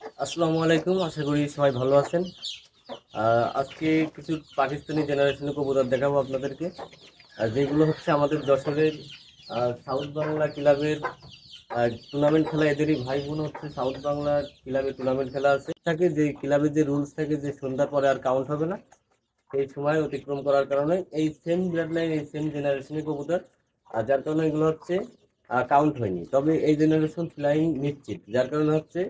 আসসালামু আলাইকুম, আশা করি সবাই ভালো আছেন। আজকে কিছু পাকিস্তানি জেনারেশনের কবুতর দেখাবো আপনাদেরকে। যেগুলো হচ্ছে আমাদের যশোরের সাউথ বাংলা ক্লাবের টুর্নামেন্ট খেলা, এদেরই ভাই বোন হচ্ছে সাউথ বাংলা ক্লাবে টুর্নামেন্ট খেলা আছে। থাকে যে ক্লাবের যে রুলস থাকে যে সন্ধ্যার পরে আর কাউন্ট হবে না, সেই সময় অতিক্রম করার কারণে এই সেম ব্লাড লাইন এই সেম জেনারেশনের কবুতর, আর যার কারণে এগুলো হচ্ছে কাউন্ট হয়নি। তবে এই জেনারেশন ফ্লাইং নিশ্চিত। যার কারণে হচ্ছে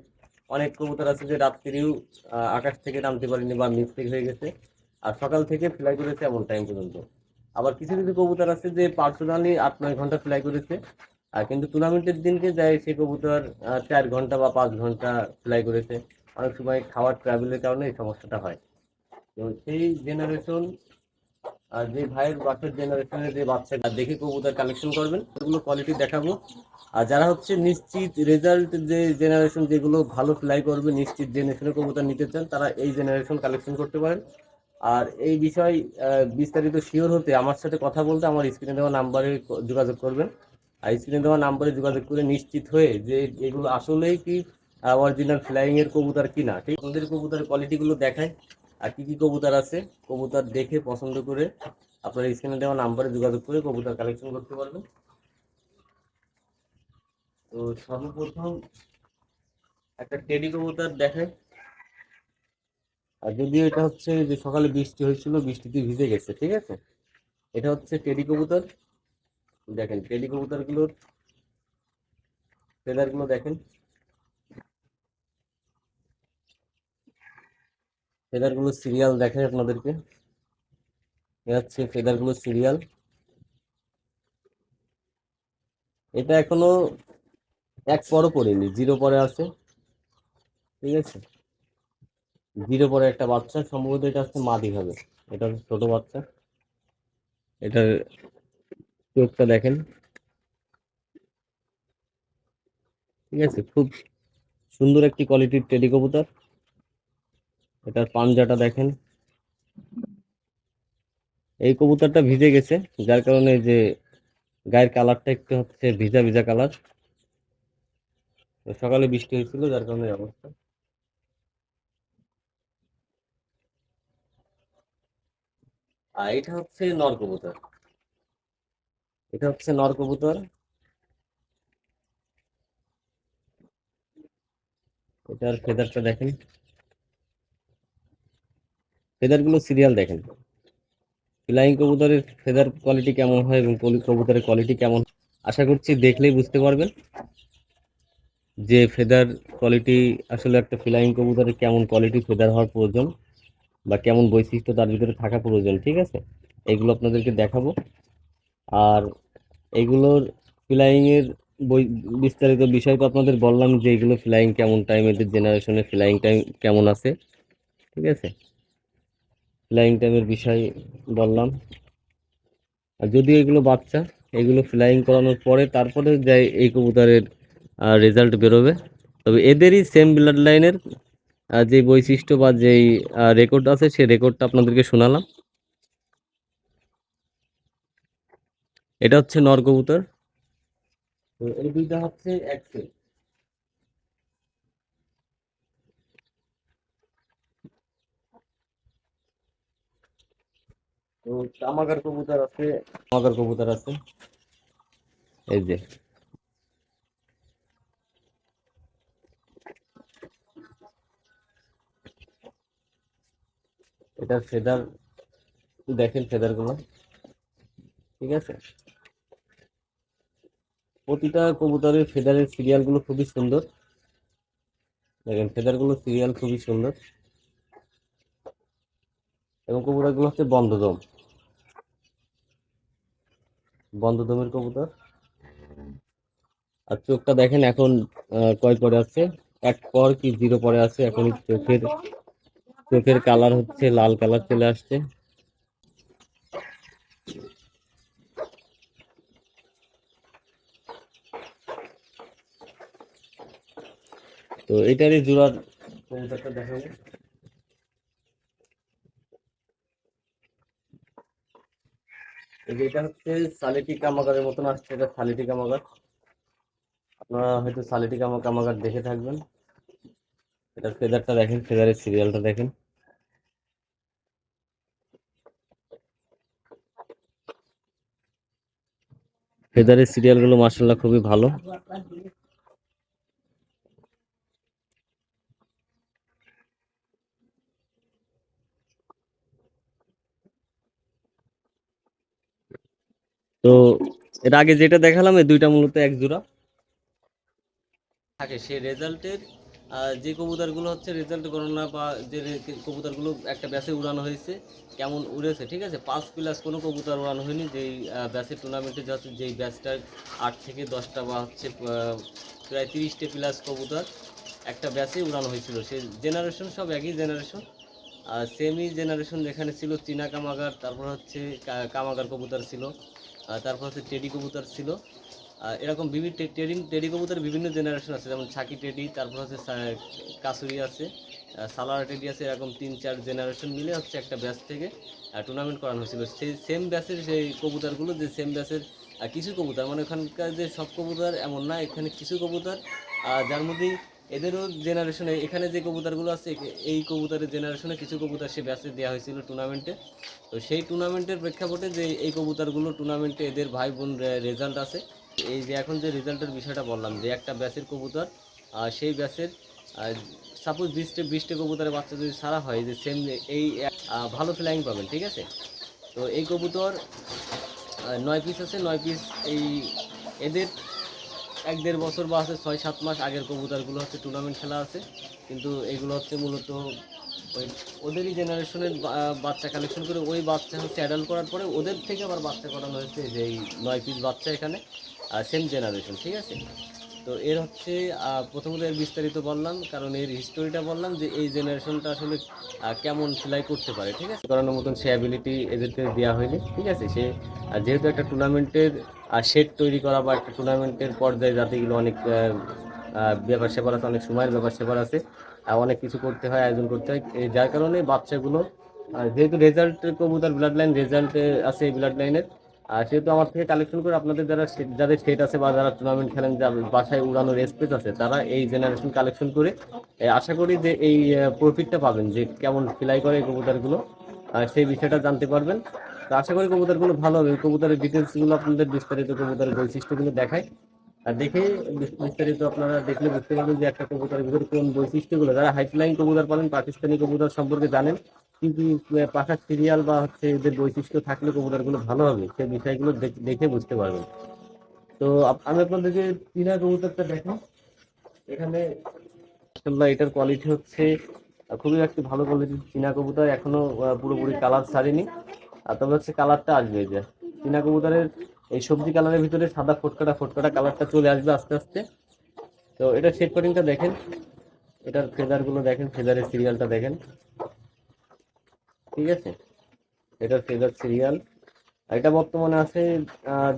অনেক কবুতর আছে যে রাত্রিও আকাশ থেকে নামতে পারেনি বা মিস্টেক হয়ে গেছে। আর সকাল থেকে ফ্লাই করেছে এমন টাইম পর্যন্ত। আবার কিছু কিছু কবুতর আছে যে পার্সোনালি আট নয় ঘণ্টা ফ্লাই করেছে। আর কিন্তু টুর্নামেন্টের দিনকে যায় সেই কবুতর চার ঘণ্টা বা পাঁচ ঘণ্টা ফ্লাই করেছে। অনেক সময় খাওয়ার ট্রাভেলের কারণে এই সমস্যাটা হয়। তো সেই জেনারেশন আর যে ভাইয়ের বাচ্চার জেনারেশনের যে বাচ্চা দেখে কবুতর কালেকশন করবেন ওগুলো কোয়ালিটি দেখাবো। আর যারা হচ্ছে নিশ্চিত রেজাল্ট যে জেনারেশন যেগুলো ভালো ফ্লাই করবে, নিশ্চিত জেনারেশনের কবুতর নিতে চান, তারা এই জেনারেশন কালেকশন করতে পারেন। আর এই বিষয় বিস্তারিত শিওর হতে আমার সাথে কথা বলতে আমার স্ক্রিনে দেওয়া নাম্বারে যোগাযোগ করবেন। আর স্ক্রিনে দেওয়া নাম্বারে যোগাযোগ করে নিশ্চিত হয়ে যে এগুলো আসলেই কি অরিজিনাল ফ্লাইং এর কবুতর কিনা, ঠিক? আমাদের কবুতরের কোয়ালিটিগুলো দেখায় আর কি কি কবুতর আছে, কবুতর দেখে পছন্দ করে আপনার স্ক্রিনে দেওয়া নাম্বারে যোগাযোগ করে কবুতর কালেকশন করতে পারবেন। তো সর্বপ্রথম একটা টেডি কবুতর দেখায় আর যদিও এটা হচ্ছে যে সকালে বৃষ্টি হয়েছিল, বৃষ্টিতে ভিজে গেছে, ঠিক আছে? এটা হচ্ছে টেডি কবুতর। দেখেন টেডি কবুতরগুলোর ফেদারগুলো দেখেন। ফেদারগুলো সিরিয়াল দেখায় আপনাদেরকে। এ হচ্ছে ফেদারগুলো সিরিয়াল এটা এখনও এক পরও পড়েনি, জিরো পরে আছে। ঠিক আছে? জিরো পরে একটা বাচ্চা, সম্ভবত এটা হচ্ছে মাদি হবে। এটা হচ্ছে ছোট বাচ্চা। এটার চোখটা দেখেন। ঠিক আছে? খুব সুন্দর একটি কোয়ালিটির টেডি কবুতর। এটার পাঞ্জাটা দেখেন। এই কবুতরটা ভিজে গেছে, যার কারণে যে গায়ের কালারটা একটু হচ্ছে ভিজা ভিজা কালার। সকালে বৃষ্টি হয়েছিল, যার কারণে অবস্থা। আর এটা হচ্ছে নর কবুতর। এটা হচ্ছে নর কবুতর। এটার ফেদারটা দেখেন। ফেদারগুলো সিরিয়াল দেখেন। ফ্লাইং কবুতরের ফেদার কোয়ালিটি কেমন হয় এবং কবুতরের কোয়ালিটি কেমন আশা করছি দেখলেই বুঝতে পারবেন যে ফেদার কোয়ালিটি আসলে একটা ফ্লাইং কবুতরের কেমন কোয়ালিটি ফেদার হওয়ার প্রয়োজন বা কেমন বৈশিষ্ট্য তার ভিতরে থাকা প্রয়োজন, ঠিক আছে? এগুলো আপনাদেরকে দেখাবো। আর এগুলোর ফ্লাইং এর বই বিস্তারিত বিষয় তো আপনাদের বললাম যে এগুলো ফ্লাইং কেমন টাইম এদের জেনারেশনে ফ্লাইং টাইম কেমন আছে, ঠিক আছে? ফ্লাইং টাইমের বিষয় বললাম। আর যদি এগুলো বাচ্চা, এগুলো ফ্লাইং করানোর পরে তারপরে যাই এই কবুতরের রেজাল্ট বেরোবে। তবে এদেরই সেম ব্লাড লাইনের যে বৈশিষ্ট্য বা যেই রেকর্ড আছে সেই রেকর্ডটা আপনাদেরকে শোনালাম। এটা হচ্ছে নর কবুতর। এই দুইটা হচ্ছে এক তো তামাগার কবুতর আছে। তামাগার কবুতর আছে। এই যে। এটা ফেদার দেখেন ফেদারগুলো ঠিক আছে? প্রতিটা কবুতরের ফেদারের সিরিয়ালগুলো খুবই সুন্দর। দেখেন ফেদারগুলো সিরিয়াল খুবই সুন্দর। এবং কবুতরগুলো হচ্ছে বন্ধদম বন্ধদমের কবুতর। আর চোখটা দেখেন এখন কয় পরে আছে? এক পর কি জিরো পরে আছে? এখন চোখের চোখের কালার হচ্ছে, লাল কালার চলে আসছে। তো এটারই জোড়ার কবুতরটা দেখাবো এই যে এটা হচ্ছে সালেটি কামাগারের মতন আসছে, এটা সালেটি কামাগার। আপনারা হয়তো সালেটি কামা কামাগার দেখে থাকবেন। এটা ফেদারটা দেখেন ফেদারের সিরিয়ালটা দেখেন। ফেদারের সিরিয়ালগুলো মার্শাল্লাহ খুবই ভালো। তো এর আগে যেটা দেখালাম এই দুইটা মূলত এক জোড়া। থাকে সেই রেজাল্টের যে কবুতরগুলো হচ্ছে রেজাল্ট গণনা বা যে কবুতরগুলো একটা ব্যাসে উড়ানো হয়েছে কেমন উড়েছে ঠিক আছে? পাঁচ প্লাস কোনো কবুতর উড়ানো হয়নি যেই আহ, ব্যাসের টুর্নামেন্টে যাচ্ছে যেই ব্যাচটার আট থেকে দশটা বা হচ্ছে প্রায় তিরিশটা প্লাস কবুতর একটা ব্যাচে উড়ানো হয়েছিল। সেই জেনারেশন সব একই জেনারেশন সেমি জেনারেশন যেখানে ছিল চীনা কামাগার তারপর হচ্ছে কামাগার কবুতর ছিল। তারপর হচ্ছে টেডি কবুতর ছিল। এরকম বিভিন্ন টেডি টেডি কবুতর বিভিন্ন জেনারেশন আছে, যেমন ছাকি টেডি, তারপর হচ্ছে কাসুরি আছে সালারা টেডি আছে, এরকম তিন চার জেনারেশন মিলে হচ্ছে একটা ব্যাচ থেকে টুর্নামেন্ট করানো হয়েছিল। সেই সেম ব্যাচের সেই কবুতরগুলো, যে সেম ব্যাচের কিছু কবুতর মানে ওখানকার যে সব কবুতর এমন না, এখানে কিছু কবুতর যার মধ্যে এদেরও জেনারেশনে এখানে যে কবুতরগুলো আছে এই কবুতরের জেনারেশনে কিছু কবুতর সে ব্যাচে দেওয়া হয়েছিল টুর্নামেন্টে তো সেই টুর্নামেন্টের প্রেক্ষাপটে যে এই কবুতরগুলো টুর্নামেন্টে এদের ভাই বোন রেজাল্ট আছে। এই যে এখন যে রেজাল্টের বিষয়টা বললাম, যে একটা ব্যাচের কবুতর আর সেই ব্যাচের সাপোজ বিশটে বিশটে কবুতরের বাচ্চা যদি সারা হয়, যে সেম এই ভালো ফ্লাইং পাবেন, ঠিক আছে? তো এই কবুতর নয় পিস আছে, নয় পিস এই এদের এক দেড় বছর বা আছে, ছয়, সাত মাস আগের কবুতরগুলো হচ্ছে টুর্নামেন্ট খেলা আছে। কিন্তু এগুলো হচ্ছে মূলত ওই ওদেরই জেনারেশনের বাচ্চা কালেকশন করে ওই বাচ্চা হচ্ছে অ্যাডাল্ট করার পরে ওদের থেকে আবার বাচ্চা করানো হয়েছে যে এই নয় পিস বাচ্চা এখানে সেম জেনারেশন ঠিক আছে? তো এর হচ্ছে প্রথমত এর বিস্তারিত বললাম, কারণ এর হিস্টোরিটা বললাম যে এই জেনারেশনটা আসলে কেমন সেলাই করতে পারে, ঠিক আছে? করানোর মতন সে অ্যাবিলিটি এদেরকে দেওয়া হয়নি, ঠিক আছে? সে যেহেতু একটা টুর্নামেন্টের শেড তৈরি করা বা একটা টুর্নামেন্টের পর্যায়ে যাতে এগুলো অনেক ব্যাপার স্যাপার আছে, অনেক সময়ের ব্যাপার স্যাপার আছে অনেক কিছু করতে হয়, আয়োজন করতে হয় যার কারণে বাচ্চাগুলো যেহেতু রেজাল্ট কবুতর ব্লাড লাইন রেজাল্টে আছে এই ব্লাড লাইনের আর সেহেতু আমার থেকে কালেকশন করে আপনাদের যারা যাদের সেট আছে বা যারা টুর্নামেন্ট খেলেন যাদের বাসায় উড়ানোর স্পেস আছে, তারা এই জেনারেশন কালেকশন করে আশা করি যে এই প্রফিটটা পাবেন, যে কেমন ফ্লাই করে কবুতরগুলো। সেই বিষয়টা জানতে পারবেন। তো আশা করি কবুতরগুলো ভালো হবে। কবুতরের ডিটেলসগুলো আপনাদের বিস্তারিত কবুতরের বৈশিষ্ট্যগুলো দেখায় আর দেখে বিস্তারিত আপনারা দেখলে বুঝতে পারবেন যে একটা কবুতরের ভিতরে কোন বৈশিষ্ট্যগুলো, যারা হাইফ্লাইং কবুতর পালেন, পাকিস্তানি কবুতর সম্পর্কে জানেন কিন্তু পাখার সিরিয়াল বা হচ্ছে এদের বৈশিষ্ট্য থাকলে কবুতরগুলো ভালো হবে। সেই বিষয়গুলো দেখ- বুঝতে পারবেন। তো আমি আপনাদেরকে চীনা কবুতরটা দেখেন এখানে এটার কোয়ালিটি হচ্ছে খুবই একটি ভালো কোয়ালিটির চীনা কবুতর। এখনও পুরোপুরি কালার ছাড়েনি। আর তবে হচ্ছে কালারটা আসবে যে। চীনা কবুতরের এই সবজি কালারের ভিতরে সাদা ফটকাটা ফটকাটা কালারটা চলে আসবে আস্তে আস্তে। তো এটার শেড কাটিংটা দেখেন। এটার ফেদারগুলো দেখেন ফেদারের সিরিয়ালটা দেখেন। ঠিক আছে? এটা ফেদার সিরিয়াল এটা বর্তমানে আছে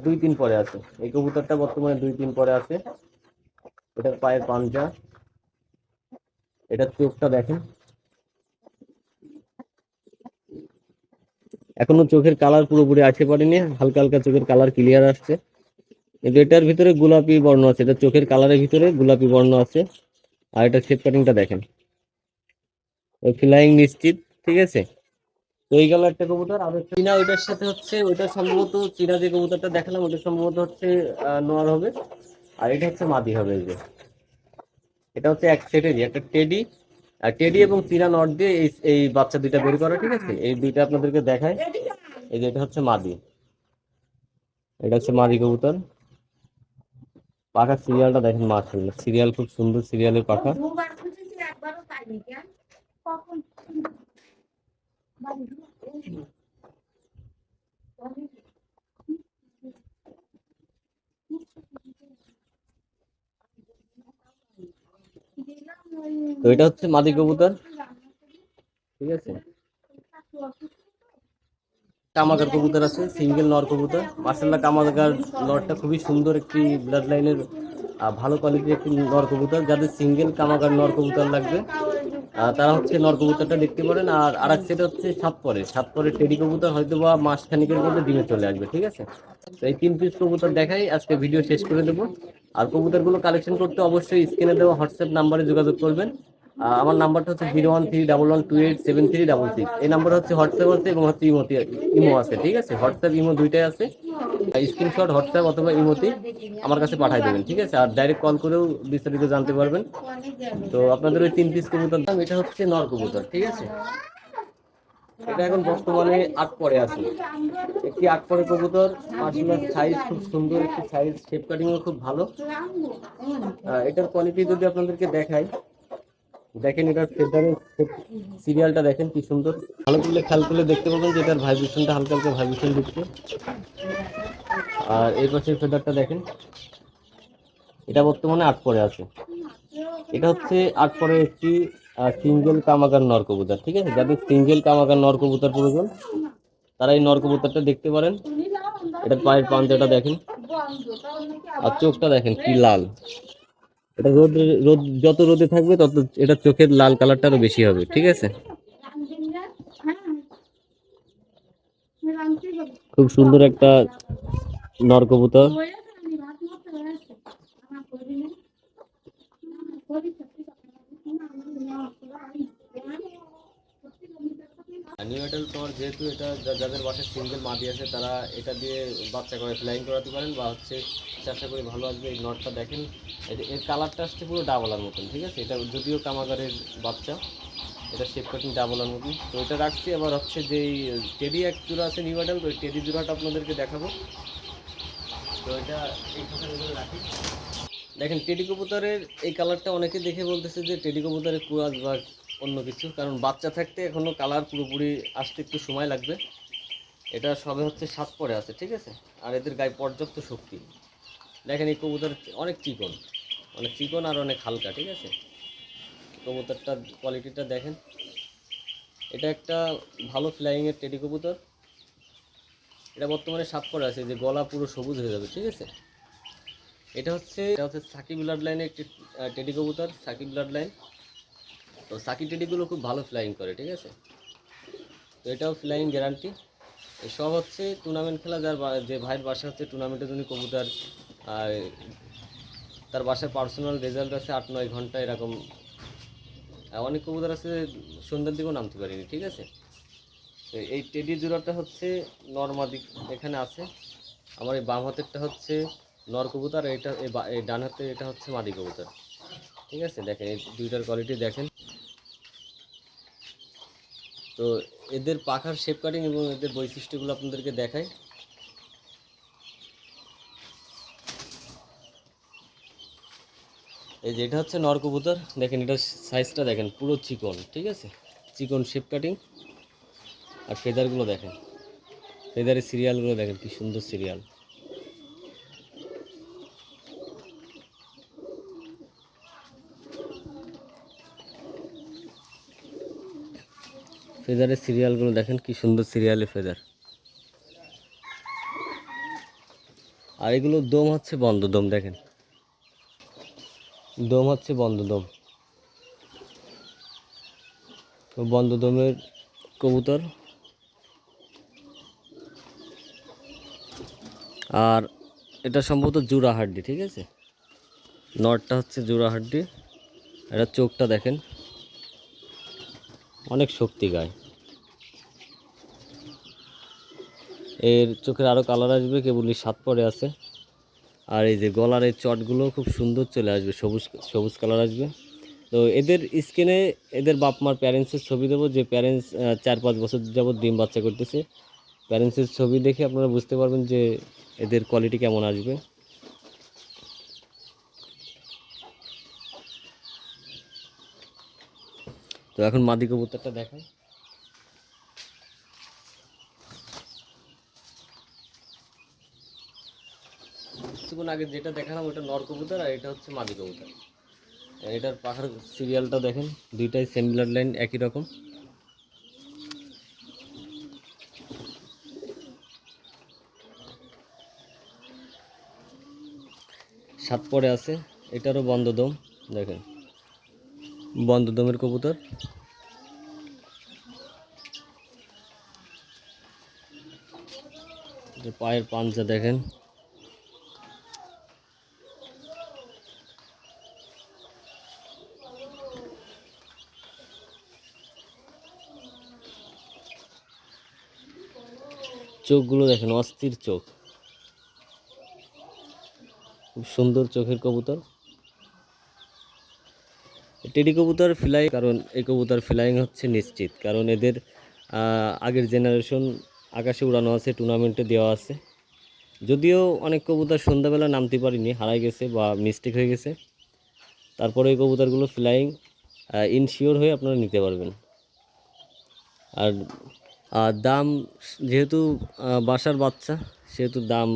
দুই তিন পরে আছে। এই কবুতরটা বর্তমানে দুই তিন পরে আছে। এটার পায়ের পাঞ্জা। এটার চোখটা দেখেন। এখনও চোখের কালার পুরোপুরি আসে পড়েনি। হালকা হালকা চোখের কালার ক্লিয়ার আসছে। কিন্তু এটার ভিতরে গোলাপি বর্ণ আছে। এটা চোখের কালারের ভিতরে গোলাপি বর্ণ আছে। আর এটা শেপ কাটিংটা দেখেন। ফ্লাইং নিশ্চিত ঠিক আছে? এই গেল একটা কবুতর। আর একটা চীনা, ওইটার সাথে হচ্ছে, ওইটা সম্ভবত চীনা যে কবুতরটা দেখালাম, ওটা সম্ভবত হচ্ছে নোয়ার হবে। আর এটা হচ্ছে মাদি হবে এই যে। এটা হচ্ছে এক সেটেরই, একটা টেডি। আর টেডি এবং চীনা নট দিয়ে এই এই বাচ্চা দুইটা বের করা, ঠিক আছে? এই দুইটা আপনাদেরকে দেখায় এই যে এটা হচ্ছে মাদি। এটা হচ্ছে মাদি কবুতর। পাখার সিরিয়ালটা দেখেন মাশাআল্লাহ। সিরিয়াল খুব সুন্দর, সিরিয়ালের পাখা। তো এটা হচ্ছে মাদি কবুতর। ঠিক আছে? কামাগার কবুতর আছে, সিঙ্গেল নর কবুতর। মার্শাল্লাহ কামাগার নরটা খুবই সুন্দর একটি ব্লাড লাইনের ভালো কোয়ালিটির একটি নর কবুতর। যাদের সিঙ্গেল কামাগার নর কবুতর লাগবে তারা হচ্ছে নর কবুতরটা দেখতে পারেন আর আর এক সেটা হচ্ছে সাত পরে সাত পরে টেডি কবুতর হয়তো বা মাস খানিকের মধ্যে ডিমে চলে আসবে, ঠিক আছে? তো এই তিন পিস কবুতর দেখাই, আজকে ভিডিও শেষ করে দেবো। আর কবুতরগুলো কালেকশন করতে অবশ্যই স্ক্রিনে দেওয়া হোয়াটসঅ্যাপ নাম্বারে যোগাযোগ করবেন। আমার নাম্বারটা হচ্ছে zero one three double one two eight seven three double six. এই নাম্বার হচ্ছে হোয়াটসঅ্যাপ আছে এবং হচ্ছে ইমোতে ইমো আছে, ঠিক আছে? হোয়াটসঅ্যাপ, ইমো দুইটাই আছে। স্ক্রিনশট, হোয়াটসঅ্যাপ অথবা ইমোতে আমার কাছে পাঠিয়ে দেবেন, ঠিক আছে? আর ডাইরেক্ট কল করেও বিস্তারিত জানতে পারবেন। তো আপনাদের ওই তিন পিস কবুতর দাম এটা হচ্ছে নর কবুতর, ঠিক আছে? এটা এখন বর্তমানে আট পরে আছে। একটি আট পরে কবুতর মার্শাল্লাহ সাইজ খুব সুন্দর, একটি সাইজ শেপ কাটিংও খুব ভালো। এটার কোয়ালিটি যদি আপনাদেরকে দেখাই দেখেন এটার ফেদারের সিরিয়ালটা দেখেন কি সুন্দর। ভালো করলে খেয়াল করলে দেখতে পাবেন যে এটার ভাইব্রেশনটা হালকা হালকা ভাইব্রেশন দিচ্ছে। আর এই পাশের ফেদারটা দেখেন। এটা বর্তমানে আট পরে আছে। এটা হচ্ছে আট পরে একটি সিঙ্গেল কামাগার নর ঠিক আছে? যাদের সিঙ্গেল কামাগার নর প্রয়োজন, তারা এই নর দেখতে পারেন। এটার পায়ের পাঞ্জাটা দেখেন। আর চোখটা দেখেন কি লাল। এটা রোদ রোদ, যত রোদে থাকবে তত এটা চোখের লাল কালারটা আরও বেশি হবে, ঠিক আছে? খুব সুন্দর একটা নর কবুতর নিউ এডাল তোমার যেহেতু এটা যাদের বাসায় সিঙ্গেল মাদি আছে, তারা এটা দিয়ে বাচ্চা করে ফ্লাইং করাতে পারেন বা হচ্ছে চেষ্টা করে ভালো আসবে, এই নটটা দেখেন। এর- কালারটা আসছে পুরো ডাবলার মতন, ঠিক আছে? এটা যদিও কামাগারের বাচ্চা, এটা শেপ কাটিং ডাবলার মতন। তো এটা রাখছি, আবার হচ্ছে যে টেডি এক জোড়া আছে নিউ তো ওই টেডি জোড়াটা আপনাদেরকে দেখাবো। তো এটা রাখি। দেখেন টেডি কবুতরের এই কালারটা অনেকে দেখে বলতেছে যে টেডি কবুতরের কুয়াজ বা অন্য কিছু, কারণ বাচ্চা থাকতে এখনও কালার পুরোপুরি আসতে একটু সময় লাগবে। এটা সবে হচ্ছে সাত পরে আছে, ঠিক আছে? আর এদের গায়ে পর্যাপ্ত শক্তি। দেখেন এই কবুতর অনেক চিকন অনেক চিকন আর অনেক হালকা, ঠিক আছে? কবুতরটার কোয়ালিটিটা দেখেন। এটা একটা ভালো ফ্লাইংয়ের টেডি কবুতর। এটা বর্তমানে সাত পরে আছে, যে গলা পুরো সবুজ হয়ে যাবে, ঠিক আছে? এটা হচ্ছে এটা হচ্ছে সাকি ব্লাড লাইনের একটি টেডি কবুতর সাকি ব্লাড লাইন তো সাকি টেডিগুলো খুব ভালো ফ্লাইং করে, ঠিক আছে? তো এটাও ফ্লাইং গ্যারান্টি সব হচ্ছে টুর্নামেন্ট খেলা, যার যে ভাইয়ের বাসা হচ্ছে টুর্নামেন্টের জন্য কবুতর, আর তার বাসার পার্সোনাল রেজাল্ট আছে আট নয় ঘণ্টা, এরকম। অনেক কবুতর আছে সন্ধ্যার দিকেও নামতে পারিনি, ঠিক আছে? তো এই টেডি জোড়াটা হচ্ছে নর্মাদি এখানে আছে। আমার এই বাম হাতেরটা হচ্ছে নর কবুতর এটা এই ডান হাতে এটা হচ্ছে মাদি কবুতর। ঠিক আছে? দেখেন, এই দুইটার কোয়ালিটি দেখেন। তো এদের পাখার শেপ কাটিং এবং এদের বৈশিষ্ট্যগুলো আপনাদেরকে দেখাই। এই যে এটা হচ্ছে নর কবুতর দেখেন, এটা সাইজটা দেখেন, পুরো চিকন, ঠিক আছে? চিকন শেপ কাটিং আর ফেদারগুলো দেখেন। ফেদারের সিরিয়ালগুলো দেখেন, কি সুন্দর সিরিয়াল ফেদারের সিরিয়ালগুলো দেখেন, কি সুন্দর সিরিয়ালে ফেদার। আর এগুলো দম হচ্ছে বন্ধ দম, দেখেন। দম হচ্ছে বন্ধ দম। তো বন্ধ দমের কবুতর। আর এটা সম্ভবত জোড়া হাড্ডি ঠিক আছে? নটটা হচ্ছে জোড়া হাড্ডি এটা চোখটা দেখেন। অনেক শক্তি গায়। এর চোখের আরও কালার আসবে, কেবলই সাত পরে আছে। আর এই যে গলার এই চটগুলো খুব সুন্দর চলে আসবে, সবুজ সবুজ কালার আসবে। তো এদের স্কিনে এদের বাপ মার প্যারেন্টসের ছবি দেবো, যে প্যারেন্টস চার পাঁচ বছর যাবত ডিম বাচ্চা করতেছে। প্যারেন্টসের ছবি দেখে আপনারা বুঝতে পারবেন যে এদের কোয়ালিটি কেমন আসবে। তো এখন মাদি কবুতরটা দেখাই। কিছুক্ষণ আগে যেটা দেখালাম ওটা নর কবুতর আর এটা হচ্ছে মাদি কবুতর। এটার পাখার সিরিয়ালটা দেখেন, দুইটাই সেমিলার লাইন একই রকম। সাত পরে আছে, এটারও বন্ধ দম, দেখেন। বন্ধ দমের কবুতর যে পায়ের পাঞ্জা দেখেন। চোখগুলো দেখেন, অস্থির চোখ। খুব সুন্দর চোখের কবুতর। টেডি কবুতর ফ্লাই কারণ এই কবুতর ফ্লাইং হচ্ছে নিশ্চিত। কারণ এদের আগের জেনারেশন আকাশে উড়ানো আছে টুর্নামেন্টে দেওয়া আছে। যদিও অনেক কবুতর সন্ধ্যাবেলা নামতে পারিনি হারাই গেছে বা মিস্টেক হয়ে গেছে। তারপরে এই কবুতরগুলো ফ্লাইং ইনশিওর হয়ে আপনারা নিতে পারবেন। আর দাম যেহেতু বাসার বাচ্চা, সেহেতু দাম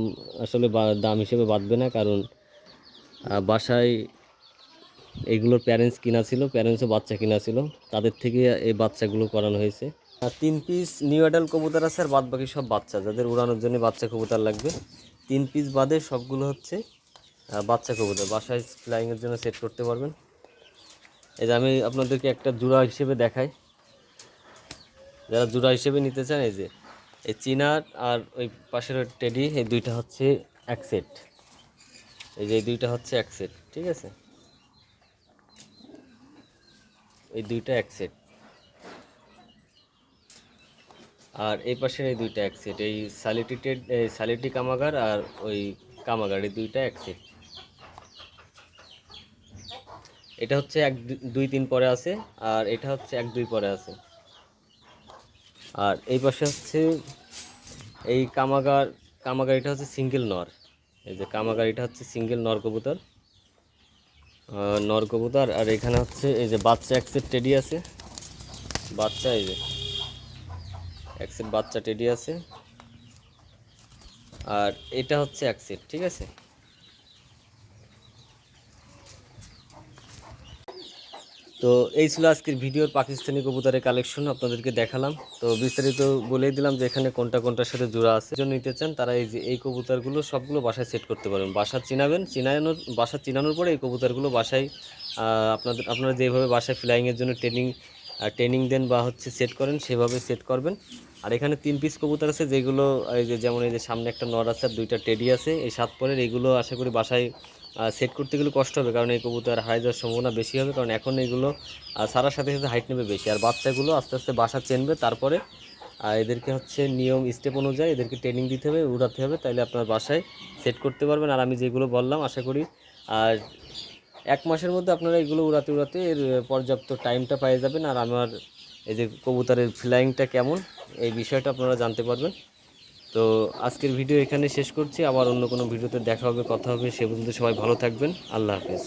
আসলে দাম হিসেবে বাঁধবে না, কারণ বাসায় এইগুলোর প্যারেন্টস কিনা ছিল প্যারেন্টসও বাচ্চা কিনা ছিল, তাদের থেকে এই বাচ্চাগুলো করানো হয়েছে। আর তিন পিস নিউ অ্যাডাল কবুতর আছে আর বাদ বাকি সব বাচ্চা, যাদের উড়ানোর জন্য বাচ্চা কবুতর লাগবে। তিন পিস বাদে সবগুলো হচ্ছে বাচ্চা কবুতর। বাসায় ফ্লাইংয়ের জন্য সেট করতে পারবেন। এই যে আমি আপনাদেরকে একটা জোড়া হিসেবে দেখাই। যারা জোড়া হিসেবে নিতে চান, এই যে, এই চিনার আর ওই পাশের টেডি এই দুইটা হচ্ছে এক সেট এই যে, এই দুইটা হচ্ছে এক সেট ঠিক আছে? এই দুইটা এক সেট আর এই পাশের এই দুইটা এক সেট এই সালিটিটেড এই সালিটি কামাগার আর ওই কামাগার এই দুইটা এক সেট এটা হচ্ছে এক দুই তিন পরে আছে আর এটা হচ্ছে এক দুই পরে আছে। আর এই পাশে হচ্ছে এই কামাগার কামাগার এটা হচ্ছে সিঙ্গেল নর। এই যে কামাগার এটা হচ্ছে সিঙ্গেল নর কবুতর। নর কবুতর, আর এখানে হচ্ছে এই যে বাচ্চা, এক সেট টেডি আছে। বাচ্চা এই যে, এক সেট বাচ্চা টেডি আছে। আর এটা হচ্ছে একসেট ঠিক আছে? তো এই ছিল আজকের ভিডিওর পাকিস্তানি কবুতরের কালেকশন আপনাদেরকে দেখালাম। তো বিস্তারিত বলেই দিলাম যে এখানে কোনটা কোনটার সাথে জোড়া আছে। যদি নিতে চান, তারা এই যে এই কবুতরগুলো সবগুলো বাসায় সেট করতে পারবেন। বাসা চিনাবেন, চিনানোর, বাসা চিনানোর পরে এই কবুতরগুলো বাসায় আপনাদের, আপনারা যেভাবে বাসায় ফ্লাইংয়ের জন্য ট্রেনিং ট্রেনিং দেন বা হচ্ছে সেট করেন, সেভাবে সেট করবেন। আর এখানে তিন পিস কবুতর আছে, যেগুলো, এই যে যেমন এই যে সামনে একটা নর আছে আর দুইটা টেডি আছে। এই সাত পরের এইগুলো আশা করি বাসায় সেট করতে গেলে কষ্ট হবে কারণ এই কবুতর হারাই যাওয়ার সম্ভাবনা বেশি হবে কারণ এখন এগুলো সারার সাথে সাথে হাইট নেবে বেশি। আর বাচ্চাগুলো আস্তে আস্তে বাসা চেনবে তারপরে আহ, এদেরকে হচ্ছে নিয়ম স্টেপ অনুযায়ী এদেরকে ট্রেনিং দিতে হবে উড়াতে হবে তাইলে আপনার বাসায় সেট করতে পারবেন। আর আমি যেগুলো বললাম আশা করি আর এক মাসের মধ্যে আপনারা এগুলো উড়াতে উড়াতে এর পর্যাপ্ত টাইমটা পেয়ে যাবেন। আর আমার এই যে কবুতরের ফ্লাইংটা কেমন এই বিষয়টা আপনারা জানতে পারবেন। তো আজকের ভিডিও এখানে শেষ করছি। আবার অন্য কোনো ভিডিওতে দেখা হবে, কথা হবে, সে পর্যন্ত সবাই ভালো থাকবেন। আল্লাহ হাফেজ।